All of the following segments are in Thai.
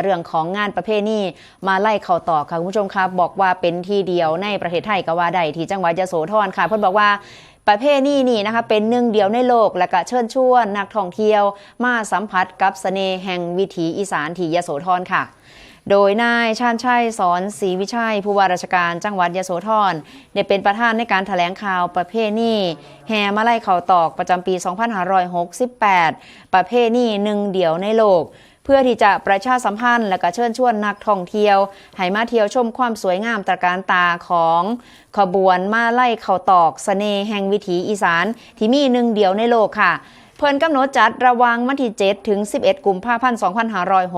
เรื่องของงานประเพณีมาไล่เข่าต่อค่ะคุณผู้ชมครับบอกว่าเป็นที่เดียวในประเทศไทยก็ว่าได้ที่จังหวัดยโสธรค่ะเพิ่อนบอกว่าประเพณีนี่นะคะเป็นหนึ่งเดียวในโลกและก็เชิญชวนนักท่องเที่ยว มาสัมผัสกับเสน่ห์แห่งวิถีอีสานที่ยโสธรค่ะโดยนายชาญชัยสอนศรีวิชัย ผู้ว่าราชการจังหวัดยโสธรได้เป็นประธานในการถแถลงข่าวประเพณีแห่มาไล่เข่าตอกประจำปี 2568 ประเพณีหนึ่งเดียวในโลก เพื่อที่จะประชาสัมพันธ์และก็เชิญชวนนักท่องเที่ยวให้มาเที่ยวชมความสวยงามตระการตาของขบวนมาไล่เข่าตอกสเสน่ห์แห่งวิถีอีสานที่มีหนึ่งเดียวในโลกค่ะ พิ่นกำหนดจัดระวังวันที่ 7 ถึง 11 กุมภาพันธ์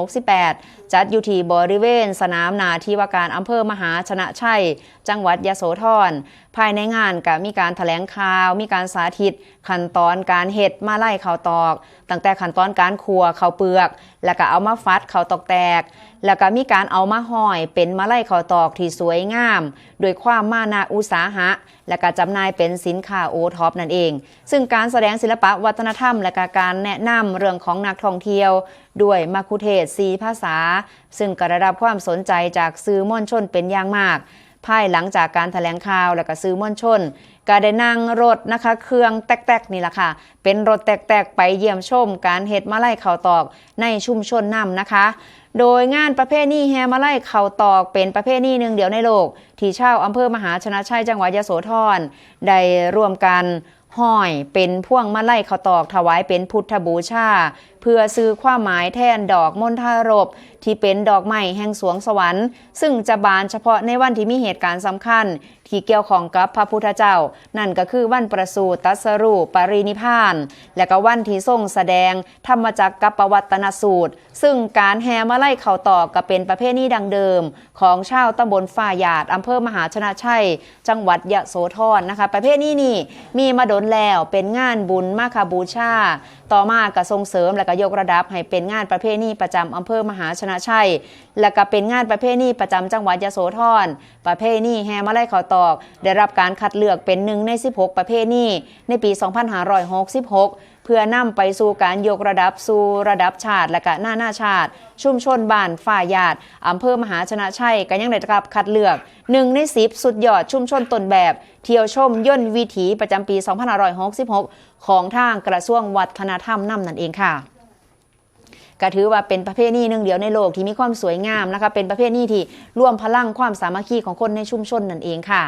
2568 จัดอยู่ที่บริเวณ สนามนาทีวาการอำเภอมหาชนะชัย จังหวัดยโสธร ภายในงานก็มีการถแถลงข่าว มีการสาธิต ขั้นตอนการเห็ดมาไล่ข้าวตอก ตั้งแต่ขั้นตอนการคัวข้าวเปลือก แล้วก็เอามาฟัดข้าวตอกแตก แล้วก็มีการเอามาห้อยเป็นมาไล่ข้าวตอกที่สวยงาม โดยความมานาอุตสาหะ และก็จำหน่ายเป็นสินค้าโอท็อปนั่นเอง ซึ่งการแสดงศิลปะวัฒนธรรมและกการแนะนำเรื่องของนักท่องเที่ยว ด้วยมาคุเทศสีภาษา ซึ่งก็ได้รับความสนใจจากสื่อมวลชนเป็นอย่างมากภายหลังจากการถแถลงข่าวและก็ซื้อมวลชน ก็ได้นั่งรถนะคะ เครื่องแตกๆนี่แหละค่ะ เป็นรถแตกๆ ไปเยี่ยมชม การเฮ็ดมาไล่ข่าวตอกในชุมชนน้ำนะคะ โดยงานประเภทนี้แฮมาไล่เข่าตอกเป็นประเภทนี้หนึ่งเดียวในโลก ที่ชาวอำเภอมหาชนะชัยจังหวัดยโสธรได้ร่วมกัน ห้อยเป็นพ่วงมาไล่เข่าตอกถวายเป็นพุทธบูชา เพื่อซื้อความหมายแทนดอกมณฑารบ ที่เป็นดอกไม้แห่งสวงสวรรค์ ซึ่งจะบานเฉพาะในวันที่มีเหตุการณ์สำคัญ ที่เกี่ยวของกับพระพุทธเจ้า นั่นก็คือวันประสูติตัสรูปรินิพาน และก็วันที่ทรงแสดงธรรมจักรกับปวัตนสูตร ซึ่งการแห่มาไล่เข่าตอกก็เป็นประเพณีดังเดิม ของชาวตำบลฝ่ายหยาดอำเภอมหาชนะชัย จังหวัดยะโสธรนะคะ ประเพณีนี้มีมาดนแล้วเป็นงานบุญมาคาบูชา ต่อมาก็ส่งเสริมและก็ยกระดับให้เป็นงานประเพณีประจำอำเภอมหาชนะชัย และก็เป็นงานประเพณีประจำจังหวัดยโสธร ประเพณีแห่มาไล่ข่าวตอก ได้รับการคัดเลือกเป็นหนึ่งใน 16 ประเพณีในปี 2566 เพื่อนำไปสู่การยกระดับสู่ระดับชาติและก็หน้าหน้าชาติ ชุมชนบ้านฝ่ายญาติอำเภอมหาชนะชัยก็ยังได้รับคัดเลือกหนึ่งในสิบสุดยอดชุมชนต้นแบบ เที่ยวชมย่นวิถีประจำปี 2566 ของทางกระทรวงวัฒนธรรมนำนั่นเองค่ะก็ถือว่าเป็นประเภทนี้หนึ่งเดียวในโลกที่มีความสวยงามนะคะเป็นประเภทนี้ที่ร่วมพลังความสามัคคีของคนในชุมชนนั่นเองค่ะ